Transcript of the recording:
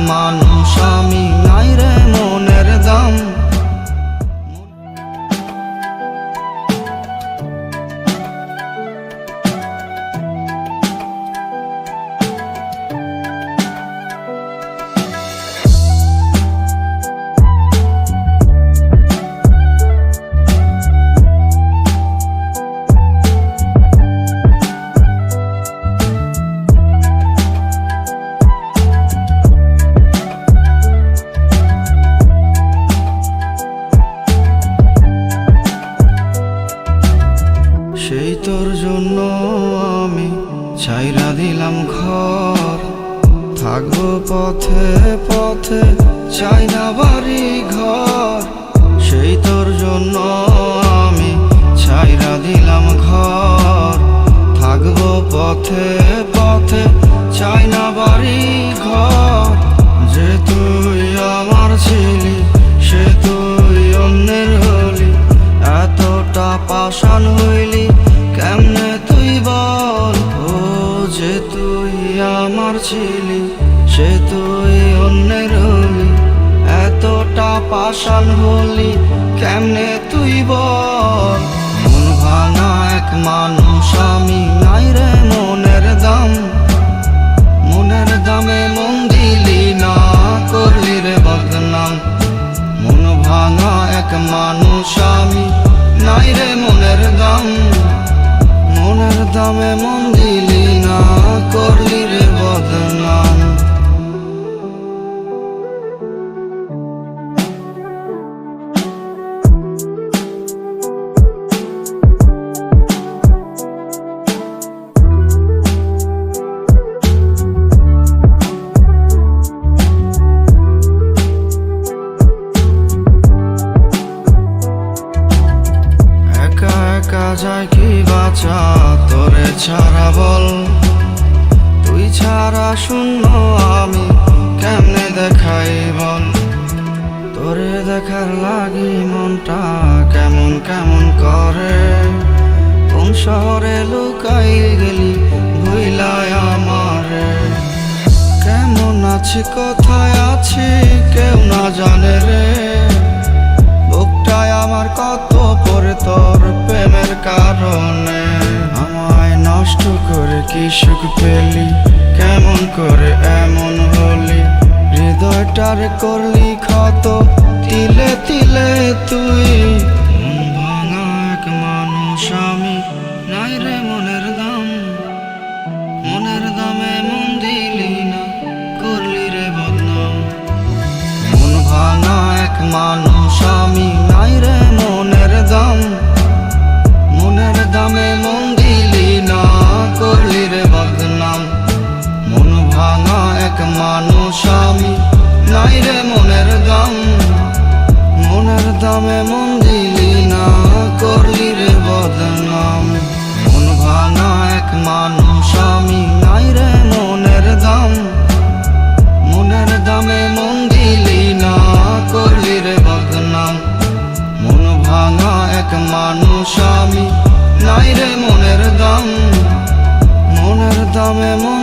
মানুষ আমি। ছাইরা দিলাম ঘর। থাকব পথে পথে, চাই না বাড়ি ঘর। সেই তোর জন্য আমি ছাইরা দিলাম ঘর। থাকব পথে পথে, চাই না বাড়ি ঘর। যে তুই আমার ছিলি, সে তুই অন্যের হলি। এতটা পাষাণ হইলি ছিলি সে তুই অন্যের হলি। এতটা পাষাণ হলি, কেমনে তুই বল? মন ভাঙা এক মানুষ আমি নাই রে মনের দাম। মনের দামে মন দিলি না করলি রে বদনাম। মন ভাঙা এক মানুষ আমি নাই রে মনের দাম। মনের দামে মন দিলি একা যায় কি বাঁচা? তোরে ছাড়া বল। তুই ছাড়া শূন্য আমি কেমনে দেখাই বল? তোরে দেখার লাগি মনটা কেমন কেমন করে? কোন শহরে লুকাই গেলি ভুইলায় আমারে? কেমন আছি, কোথায় আছি, কেউ না জানে রে। বুকটায় আমার কত কারণে আমায় নষ্ট করে কি সুখ পেলি? কেমন করে এমন হলি? হৃদয়টার করলি ক্ষত, তিলে তিলে তুই। ভাঙা এক মানুষ নাই রে মনের দাম। মনের দামে মন না, করলি রে বদনাম। মন ভাঙা মানুষ এক মানুষ আমি। নাই রে মনের দাম, মনের দামে মন দিলি না, করলি রে বদনাম। মন ভাঙা এক মানুষ আমি, নাই রে মনের দাম, মনের দামে মন দিলি না, করলি রে বদনাম। মন ভাঙা এক মানুষ আমি, নাই রে মনের দাম, মনের দামে মন